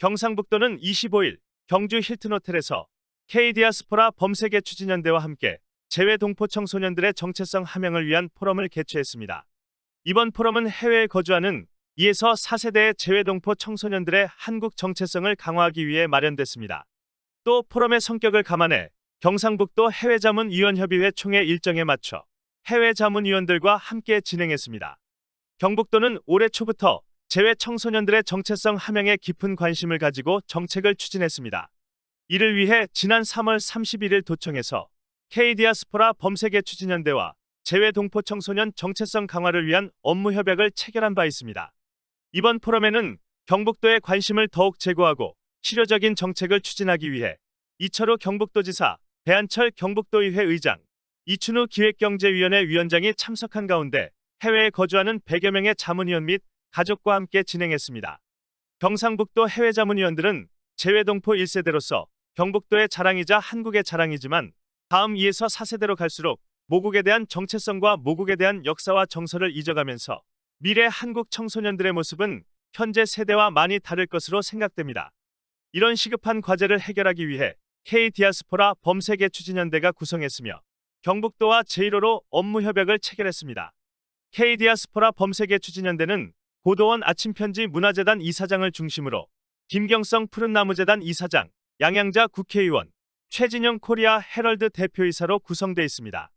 경상북도는 25일 경주 힐튼 호텔에서 K디아스포라 범세계 추진연대와 함께 재외 동포 청소년들의 정체성 함양을 위한 포럼을 개최했습니다. 이번 포럼은 해외에 거주하는 2에서 4세대의 재외 동포 청소년들의 한국 정체성을 강화하기 위해 마련됐습니다. 또 포럼의 성격을 감안해 경상북도 해외자문위원협의회 총회 일정에 맞춰 해외 자문위원들과 함께 진행했습니다. 경북도는 올해 초부터 재외 청소년들의 정체성 함양에 깊은 관심을 가지고 정책을 추진했습니다. 이를 위해 지난 3월 31일 도청에서 K디아스포라 범세계 추진연대와 재외 동포 청소년 정체성 강화를 위한 업무 협약을 체결한 바 있습니다. 이번 포럼에는 경북도의 관심을 더욱 제고하고 실효적인 정책을 추진하기 위해 이철우 경북도지사, 배한철 경북도의회 의장, 이춘우 기획경제위원회 위원장이 참석한 가운데 해외에 거주하는 100여 명의 자문위원 및 가족과 함께 진행했습니다. 경상북도 해외 자문위원들은 재외동포 1세대로서 경북도의 자랑이자 한국의 자랑이지만 다음 2에서 4세대로 갈수록 모국에 대한 정체성과 모국에 대한 역사와 정서를 잊어가면서 미래 한국 청소년들의 모습은 현재 세대와 많이 다를 것으로 생각됩니다. 이런 시급한 과제를 해결하기 위해 K디아스포라 범세계 추진연대가 구성했으며 경북도와 제1호로 업무 협약을 체결했습니다. K디아스포라 범세계 추진연대는 고도원 아침편지 문화재단 이사장을 중심으로 김경성 푸른나무재단 이사장, 양양자 국회의원, 최진영 코리아 헤럴드 대표이사로 구성돼 있습니다.